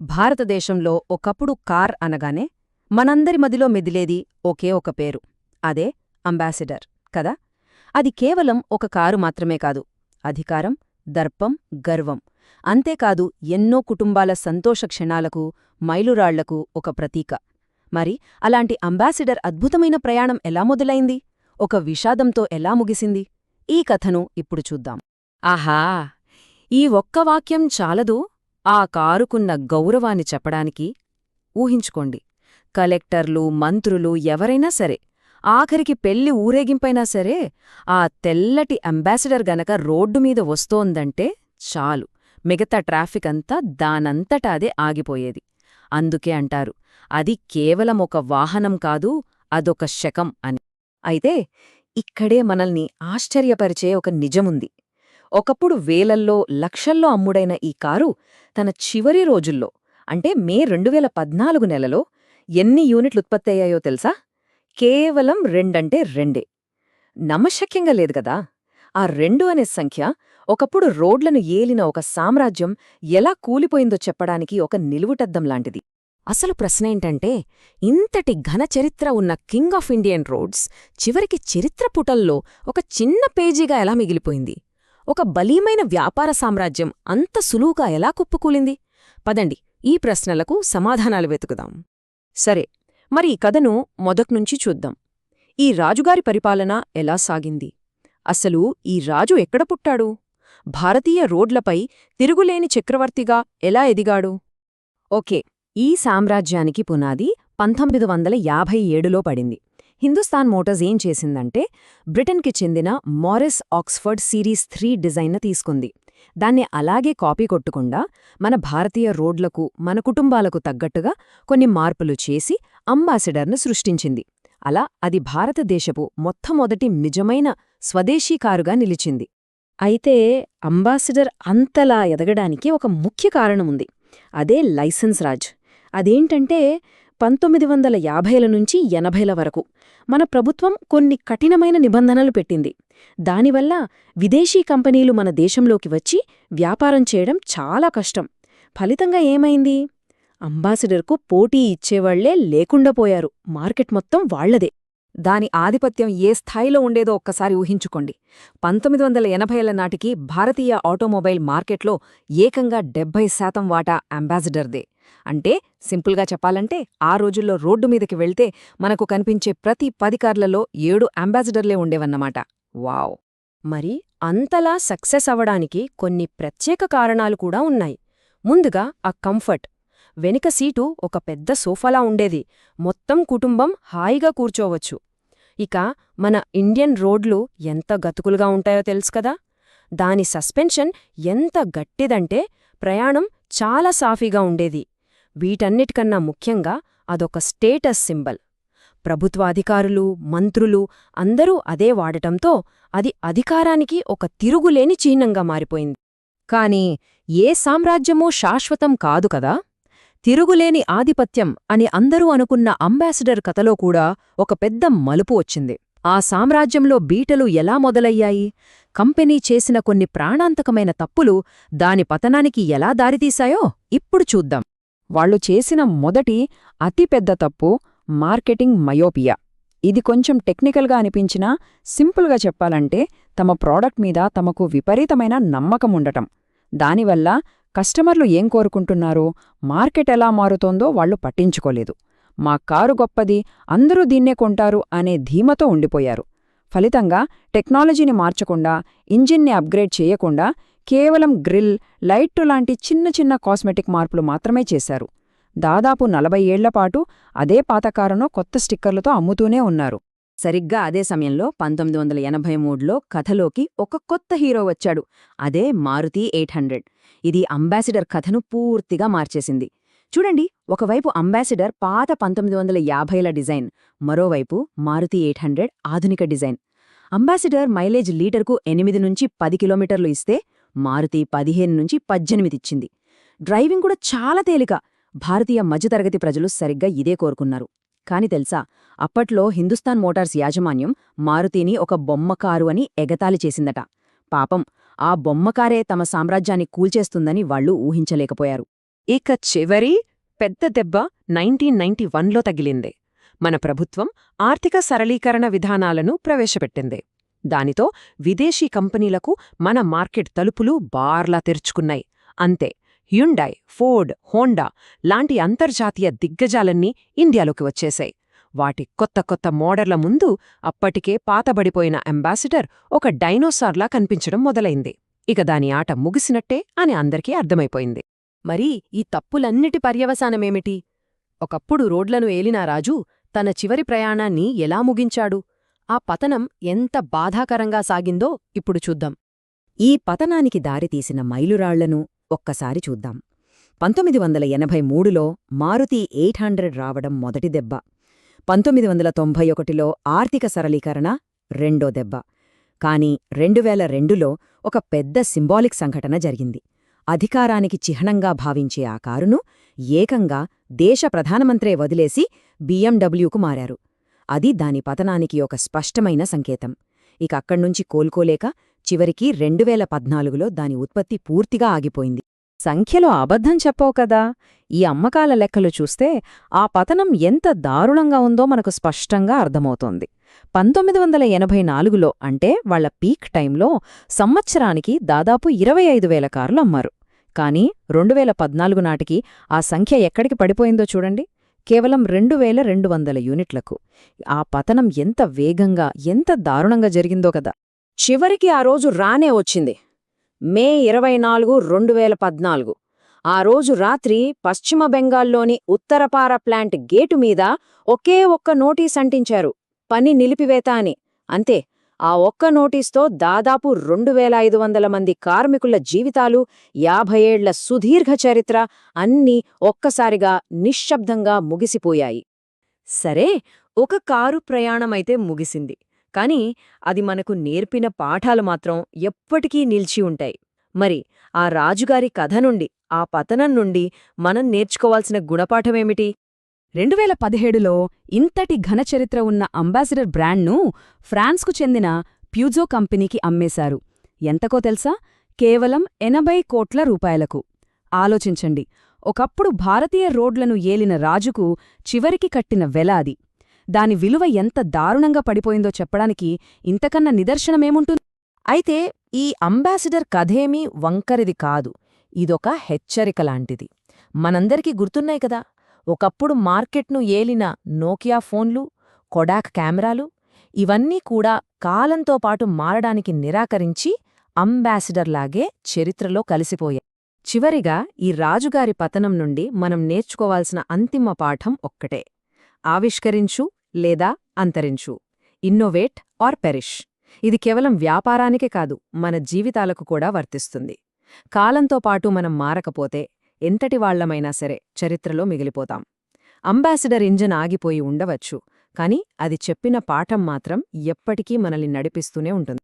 భారతదేశంలో ఒకప్పుడు కార్ అనగానే మనందరి మదిలో మెదిలేది ఒకే ఒక పేరు. అదే అంబాసిడర్. కదా? అది కేవలం ఒక కారు మాత్రమే కాదు. అధికారం దర్పం గర్వం. అంతేకాదు ఎన్నో కుటుంబాల సంతోష క్షణాలకు మైలురాళ్ళకు ఒక ప్రతీక. మరి అలాంటి అంబాసిడర్ అద్భుతమైన ప్రయాణం ఎలా మొదలైంది? ఒక విషాదంతో ఎలా ముగిసింది? ఈ కథను ఇప్పుడు చూద్దాం. ఆహా! ఈ ఒక్క వాక్యం చాలదు. ఆ కారుకున్న గౌరవాన్ని చెప్పడానికి ఊహించుకోండి. కలెక్టర్లు మంత్రులు ఎవరైనా సరే ఆఖరికి పెళ్ళి ఊరేగింపైనా సరే ఆ తెల్లటి అంబాసిడర్ గనక రోడ్డు మీద వస్తోందంటే చాలు. మిగతా ట్రాఫిక్ అంతా దానంతటా అదే ఆగిపోయేది. అందుకే అంటారు అది కేవలం ఒక వాహనం కాదు అదొక శకం అని. అయితే ఇక్కడే మనల్ని ఆశ్చర్యపరిచే ఒక నిజముంది. ఒకప్పుడు వేలల్లో లక్షల్లో అమ్ముడైన ఈ కారు తన చివరి రోజుల్లో అంటే మే రెండు వేల పద్నాలుగు నెలలో ఎన్ని యూనిట్లు ఉత్పత్తయ్యాయో తెలుసా? కేవలం రెండంటే రెండే. నమ్మశక్యంగా లేదు కదా? ఆ రెండు అనే సంఖ్య ఒకప్పుడు రోడ్లను ఏలిన ఒక సామ్రాజ్యం ఎలా కూలిపోయిందో చెప్పడానికి ఒక నిలువుటద్దం లాంటిది. అసలు ప్రశ్నేంటంటే ఇంతటి ఘన చరిత్ర ఉన్న కింగ్ ఆఫ్ ఇండియన్ రోడ్స్ చివరికి చరిత్ర పుటల్లో ఒక చిన్న పేజీగా ఎలా మిగిలిపోయింది? ఒక బలీమైన వ్యాపార సామ్రాజ్యం అంత సులువుగా ఎలా కుప్పకూలింది? పదండి ఈ ప్రశ్నలకు సమాధానాలు వెతుకుదాం. సరే మరి ఈ కథను మొదట్నుంచి చూద్దాం. ఈ రాజుగారి పరిపాలన ఎలా సాగింది? అసలు ఈ రాజు ఎక్కడ పుట్టాడు? భారతీయ రోడ్లపై తిరుగులేని చక్రవర్తిగా ఎలా ఎదిగాడు? ఓకే ఈ సామ్రాజ్యానికి పునాది పంతొమ్మిది వందల యాభై ఏడులో పడింది. హిందుస్థాన్ మోటార్స్ ఏం చేసిందంటే బ్రిటన్కి చెందిన మారిస్ ఆక్స్ఫర్డ్ సిరీస్ త్రీ డిజైన్ను తీసుకుంది. దాన్ని అలాగే కాపీ కొట్టకుండా మన భారతీయ రోడ్లకు మన కుటుంబాలకు తగ్గట్టుగా కొన్ని మార్పులు చేసి అంబాసిడర్ను సృష్టించింది. అలా అది భారతదేశపు మొట్టమొదటి నిజమైన స్వదేశీ కారుగా నిలిచింది. అయితే అంబాసిడర్ అంతలా ఎదగడానికి ఒక ముఖ్య కారణముంది. అదే లైసెన్స్ రాజ్. అదేంటంటే పంతొమ్మిది వందల యాభైల నుంచి ఎనభైల వరకు మన ప్రభుత్వం కొన్ని కఠినమైన నిబంధనలు పెట్టింది. దానివల్ల విదేశీ కంపెనీలు మన దేశంలోకి వచ్చి వ్యాపారం చేయడం చాలా కష్టం. ఫలితంగా ఏమైంది? అంబాసిడర్కు పోటీ ఇచ్చేవాళ్ళే లేకుండా పోయారు. మార్కెట్ మొత్తం వాళ్ళదే. దాని ఆధిపత్యం ఏ స్థాయిలో ఉండేదో ఒక్కసారి ఊహించుకోండి. పంతొమ్మిది వందల ఎనభైల నాటికి భారతీయ ఆటోమొబైల్ మార్కెట్లో ఏకంగా డెబ్బై శాతం వాటా అంబాసిడర్దే. అంటే సింపుల్గా చెప్పాలంటే ఆ రోజుల్లో రోడ్డు మీదకి వెళ్తే మనకు కనిపించే ప్రతి పది కార్లలో ఏడు అంబాసిడర్లే ఉండేవన్నమాట. వావ్! మరి అంతలా సక్సెస్ అవ్వడానికి కొన్ని ప్రత్యేక కారణాలు కూడా ఉన్నాయి. ముందుగా ఆ కంఫర్ట్. వెనుక సీటు ఒక పెద్ద సోఫాలా ఉండేది. మొత్తం కుటుంబం హాయిగా కూర్చోవచ్చు. ఇక మన ఇండియన్ రోడ్లు ఎంత గతుకులుగా ఉంటాయో తెలుసు కదా? దాని సస్పెన్షన్ ఎంత గట్టిదంటే ప్రయాణం చాలా సాఫీగా ఉండేది. వీటన్నిటికన్నా ముఖ్యంగా అదొక స్టేటస్ సింబల్. ప్రభుత్వాధికారులు మంత్రులు అందరూ అదే వాడటంతో అది అధికారానికి ఒక తిరుగులేని చిహ్నంగా మారిపోయింది. కాని ఏ సామ్రాజ్యమూ శాశ్వతం కాదు కదా? తిరుగులేని ఆధిపత్యం అని అందరూ అనుకున్న అంబాసిడర్ కథలో కూడా ఒక పెద్ద మలుపు వచ్చింది. ఆ సామ్రాజ్యంలో బీటలు ఎలా మొదలయ్యాయి? కంపెనీ చేసిన కొన్ని ప్రాణాంతకమైన తప్పులు దాని పతనానికి ఎలా దారితీశాయో ఇప్పుడు చూద్దాం. వాళ్ళు చేసిన మొదటి అతిపెద్ద తప్పు మార్కెటింగ్ మయోపియా. ఇది కొంచెం టెక్నికల్గా అనిపించినా సింపుల్గా చెప్పాలంటే తమ ప్రోడక్ట్ మీద తమకు విపరీతమైన నమ్మకముండటం దానివల్ల కస్టమర్లు ఏం కోరుకుంటున్నారో మార్కెట్ ఎలా మారుతోందో వాళ్ళు పట్టించుకోలేదు. మా కారు గొప్పది అందరూ దీన్నే కొంటారు అనే ధీమతో ఉండిపోయారు. ఫలితంగా టెక్నాలజీని మార్చకుండా ఇంజిన్ని అప్గ్రేడ్ చేయకుండా కేవలం గ్రిల్ లైట్ లాంటి చిన్న చిన్న కాస్మెటిక్ మార్పులు మాత్రమే చేశారు. దాదాపు నలభై ఏళ్ళపాటు అదే పాతకారును కొత్త స్టిక్కర్లతో అమ్ముతూనే ఉన్నారు. సరిగ్గా అదే సమయంలో పంతొమ్మిది వందల ఎనభై మూడులో కథలోకి ఒక కొత్త హీరో వచ్చాడు. అదే మారుతి ఎయిట్ హండ్రెడ్. ఇది అంబాసిడర్ కథను పూర్తిగా మార్చేసింది. చూడండి ఒకవైపు అంబాసిడర్ పాత పంతొమ్మిది వందల యాభైల డిజైన్ మరోవైపు మారుతి ఎయిట్ హండ్రెడ్ ఆధునిక డిజైన్. అంబాసిడర్ మైలేజ్ లీటర్కు ఎనిమిది నుంచి పది కిలోమీటర్లు ఇస్తే మారుతి పదిహేను నుంచి పద్దెనిమిదిచ్చింది డ్రైవింగ్ కూడా చాలా తేలిక. భారతీయ మధ్యతరగతి ప్రజలు సరిగ్గా ఇదే కోరుకున్నారు. కాని తెలుసా అప్పట్లో హిందుస్థాన్ మోటార్స్ యాజమాన్యం మారుతిని ఒక బొమ్మకారు అని ఎగతాళి చేసిందట. పాపం ఆ బొమ్మకారే తమ సామ్రాజ్యాన్ని కూల్చేస్తుందని వాళ్ళు ఊహించలేకపోయారు. ఇక చివరి పెద్ద దెబ్బ నైన్టీన్ నైన్టీ వన్లో తగిలింది. మన ప్రభుత్వం ఆర్థిక సరళీకరణ విధానాలను ప్రవేశపెట్టింది. దానితో విదేశీ కంపెనీలకు మన మార్కెట్ తలుపులు బార్లా తెరుచుకున్నాయి. అంతే హ్యుండై ఫోర్డ్ హోండా లాంటి అంతర్జాతీయ దిగ్గజాలన్నీ ఇండియాలోకి వచ్చేశాయి. వాటి కొత్త కొత్త మోడళ్ళ ముందు అప్పటికే పాతబడిపోయిన అంబాసిడర్ ఒక డైనోసార్లా కనిపించడం మొదలైంది. ఇక దాని ఆట ముగిసినట్టే అని అందరికీ అర్థమైపోయింది. మరి ఈ తప్పులన్నిటి పర్యవసానమేమిటి? ఒకప్పుడు రోడ్లను ఏలిన రాజు తన చివరి ప్రయాణాన్ని ఎలా ముగించాడు? ఆ పతనం ఎంత బాధాకరంగా సాగిందో ఇప్పుడు చూద్దాం. ఈ పతనానికి దారితీసిన మైలురాళ్ళను ఒక్కసారి చూద్దాం. పంతొమ్మిది వందల ఎనభై మూడులో మారుతి ఎయిట్ హండ్రెడ్ రావడం మొదటి దెబ్బ. పంతొమ్మిది వందల తొంభై ఒకటిలో ఆర్థిక సరళీకరణ రెండో దెబ్బ. కాని రెండు వేల రెండులో ఒక పెద్ద సింబాలిక్ సంఘటన జరిగింది. అధికారానికి చిహ్నంగా భావించే ఆ కారును ఏకంగా దేశ ప్రధానమంత్రే వదిలేసి బీఎండబ్ల్యూకు మారారు. అది దాని పతనానికి ఒక స్పష్టమైన సంకేతం. ఇక అక్కడ్నుంచి కోలుకోలేక చివరికి రెండువేల పద్నాలుగులో దాని ఉత్పత్తి పూర్తిగా ఆగిపోయింది. సంఖ్యలో అబద్ధం చెప్పవు కదా? ఈ అమ్మకాల లెక్కలు చూస్తే ఆ పతనం ఎంత దారుణంగా ఉందో మనకు స్పష్టంగా అర్థమవుతోంది. పంతొమ్మిది వందల ఎనభై నాలుగులో అంటే వాళ్ళ పీక్ టైంలో సంవత్సరానికి దాదాపు ఇరవై ఐదు వేల కార్లు అమ్మారు. కానీ రెండు వేల పద్నాలుగు నాటికి ఆ సంఖ్య ఎక్కడికి పడిపోయిందో చూడండి. కేవలం రెండు వేల రెండు వందల యూనిట్లకు. ఆ పతనం ఎంత వేగంగా ఎంత దారుణంగా జరిగిందో కదా. చివరికి ఆ రోజు రానే వచ్చింది. మే ఇరవై నాలుగు రెండు వేల పద్నాలుగు. ఆ రోజు రాత్రి పశ్చిమ బెంగాల్లోని ఉత్తరపార ప్లాంట్ గేటు మీద ఒకే ఒక్క నోటీస్ అంటించారు. పని నిలిపివేత అని. అంతే ఆ ఒక్క నోటీస్తో దాదాపు రెండు వేల ఐదు వందల మంది కార్మికుల జీవితాలు యాభై ఏళ్ళ సుదీర్ఘ చరిత్ర అన్నీ ఒక్కసారిగా నిశ్శబ్దంగా ముగిసిపోయాయి. సరే ఒక కారు ప్రయాణమైతే ముగిసింది. కాని అది మనకు నేర్పిన పాఠాలు మాత్రం ఎప్పటికీ నిలిచి ఉంటాయి. మరి ఆ రాజుగారి కథ నుండి ఆ పతనం నుండి మనం నేర్చుకోవాల్సిన గుణపాఠమేమిటి? రెండువేల పదిహేడులో ఇంతటి ఘనచరిత్ర ఉన్న అంబాసిడర్ బ్రాండ్ను ఫ్రాన్స్కు చెందిన ప్యూజో కంపెనీకి అమ్మేశారు. ఎంతకో తెలుసా? కేవలం ఎనభై కోట్ల రూపాయలకు. ఆలోచించండి. ఒకప్పుడు భారతీయ రోడ్లను ఏలిన రాజుకు చివరికి కట్టిన వెల అది. దాని విలువ ఎంత దారుణంగా పడిపోయిందో చెప్పడానికి ఇంతకన్నా నిదర్శనమేముంటుంది? అయితే ఈ అంబాసిడర్ కథేమీ వంకరిది కాదు. ఇదొక హెచ్చరిక లాంటిది. మనందరికీ గుర్తున్నాయి కదా? ఒకప్పుడు మార్కెట్ను ఏలిన నోకియా ఫోన్లు కొడాక్ కెమెరాలు ఇవన్నీ కూడా కాలంతో పాటు మారడానికి నిరాకరించి అంబాసిడర్లాగే చరిత్రలో కలిసిపోయాయి. చివరిగా ఈ రాజుగారి పతనం నుండి మనం నేర్చుకోవాల్సిన అంతిమ పాఠం ఒక్కటే. ఆవిష్కరించు లేదా అంతరించు. Innovate are perish. ఇది కేవలం వ్యాపారానికే కాదు మన జీవితాలకు కూడా వర్తిస్తుంది. కాలంతో పాటు మనం మారకపోతే ఎంతటి వాళ్ళమైనా సరే చరిత్రలో మిగిలిపోతాం. అంబాసిడర్ ఇంజన్ ఆగిపోయి ఉండవచ్చు కాని అది చెప్పిన పాఠం మాత్రం ఎప్పటికీ మనల్ని నడిపిస్తూనే ఉంటుంది.